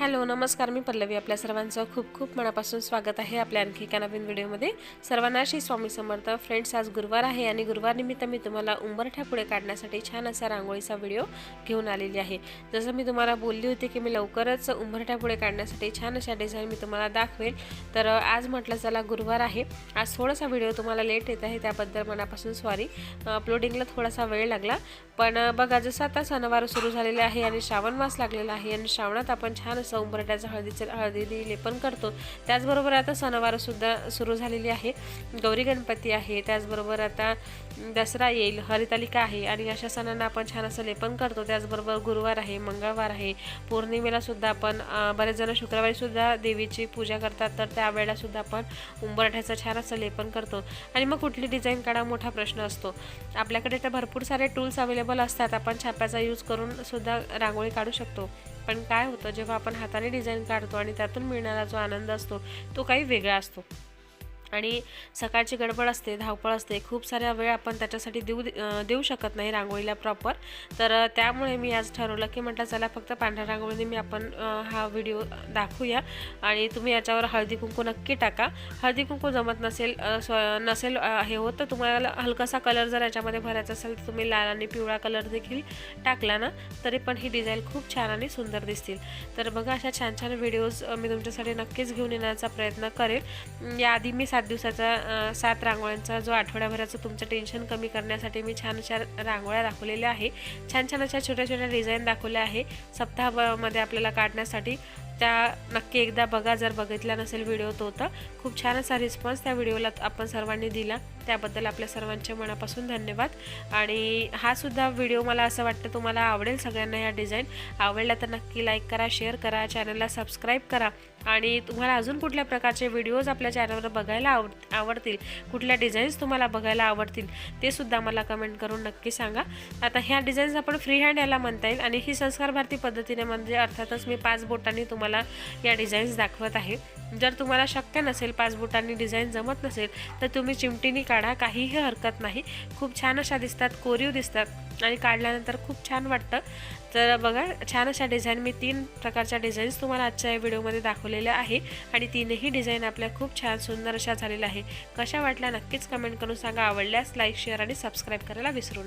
Hello नमस्कार. मी पल्लवी. आपल्या सर्वांचं खूप खूप मनापासून स्वागत आहे आपल्या आणखी एका नवीन व्हिडिओमध्ये. सर्वांना श्री स्वामी समर्थ. फ्रेंड्स आज गुरुवार आहे आणि गुरुवारनिमित्त मी तुम्हाला उंबरठ्या पुढे काढण्यासाठी छान असा रांगोळीचा व्हिडिओ घेऊन आलेली आहे. जसं मी तुम्हाला बोलली होती की मी लवकरच उंबरठ्या पुढे काढण्यासाठी छान अशा डिझाईन मी तुम्हाला दाखवेल. तर आज म्हटलं चला गुरुवार आहे. आज थोडासा व्हिडिओ तुम्हाला लेट येत आहे त्याबद्दल मनापासून सॉरी अपलोडिंगला थोडासा वेळ लागला. पण बघा जसं आता सणवार सुरू झालेले आहे आणि श्रावण मास लागलेला आहे आणि श्रावणात आपण छान असं उंबरट्याचं हळदीचे हळदी लेपन करतो. त्याचबरोबर आता सणवारसुद्धा सुरू झालेली आहे. गौरी गणपती आहे. त्याचबरोबर आता दसरा येईल हरितालिका आहे आणि अशा सणांना आपण छान असं लेपन करतो. त्याचबरोबर गुरुवार आहे मंगळवार आहे. पौर्णिमेला सुद्धा आपण बरेच जण शुक्रवारी सुद्धा देवीची पूजा करतात. तर त्यावेळेला सुद्धा आपण उंबरठ्याचं छान असं लेपन करतो. आणि मग कुठली डिझाईन काढा मोठा प्रश्न असतो. आपल्याकडे तर भरपूर सारे टूल्स अवेलेबल असतात. आपण छाप्याचा यूज करून सुद्धा रांगोळी काढू शकतो. पण काय होतं जेव्हा आपण हाताने डिझाईन काढतो आणि त्यातून मिळणारा जो आनंद असतो तो काही वेगळा असतो. आणि सकाळची गडबड असते धावपळ असते खूप साऱ्या वेळ आपण त्याच्यासाठी देऊ देऊ शकत नाही रांगोळीला प्रॉपर तर त्यामुळे मी आज ठरवलं की म्हटलं चला फक्त पांढऱ्या रांगोळीने मी आपण हा व्हिडिओ दाखवूया. आणि तुम्ही याच्यावर हळदी कुंकू नक्की टाका. हळदी कुंकू जमत नसेल स्व नसेल हे होत तर तुम्हाला हलकासा कलर जर याच्यामध्ये भरायचा असेल तर तुम्ही लाल आणि पिवळा कलर देखील टाकला ना तरी पण ही डिझाईन खूप छान आणि सुंदर दिसतील. तर बघा अशा छान छान व्हिडिओज मी तुमच्यासाठी नक्कीच घेऊन येण्याचा प्रयत्न करेल. याआधी मी सात दिवसाचा सात रांगोळ्यांचा जो आठवड्याभराचं तुमचं टेन्शन कमी करण्यासाठी मी छान छान रांगोळ्या दाखवलेल्या आहे. छान छान अशा छोट्या छोट्या डिझाईन दाखवल्या आहे. सप्ताहामध्ये आपल्याला काढण्यासाठी. त्या नक्की एकदा बघा जर बघितला नसेल व्हिडिओ तो तर. खूप छान असा रिस्पॉन्स त्या व्हिडिओला आपण सर्वांनी दिला. त्याबद्दल आपल्या सर्वांच्या मनापासून धन्यवाद. आणि हा सुद्धा व्हिडिओ मला असं वाटतं तुम्हाला आवडेल सगळ्यांना ह्या डिझाईन आवडला तर नक्की लाईक करा शेअर करा चॅनलला सबस्क्राईब करा. आणि तुम्हाला अजून कुठल्या प्रकारचे व्हिडिओज आपल्या चॅनलवर बघायला आवड आवडतील? कुठल्या डिझाईन्स तुम्हाला बघायला आवडतील? ते सुद्धा मला कमेंट करून नक्की सांगा. आता ह्या डिझाईन्स आपण फ्री हँड याला म्हणता येईल. आणि ही संस्कार भारती पद्धतीने म्हणजे अर्थातच मी पाच बोटांनी तुम्हाला या डिझाईन्स दाखवत आहे. जर तुम्हाला शक्य नसेल पाच बुटांनी डिझाईन जमत नसेल तर तुम्ही चिमटीनी काढा काहीही हरकत नाही. खूप छान अशा दिसतात कोरीव दिसतात आणि काढल्यानंतर खूप छान वाटतं. तर बघा छान अशा डिझाईन मी तीन प्रकारच्या डिझाईन्स तुम्हाला आजच्या या व्हिडिओमध्ये दाखवलेल्या आहे आणि तीनही डिझाईन आपल्या खूप छान सुंदर अशा झालेल्या आहे. कशा वाटल्या नक्कीच कमेंट करून सांगा. आवडल्यास लाईक शेअर आणि सबस्क्राईब करायला विसरू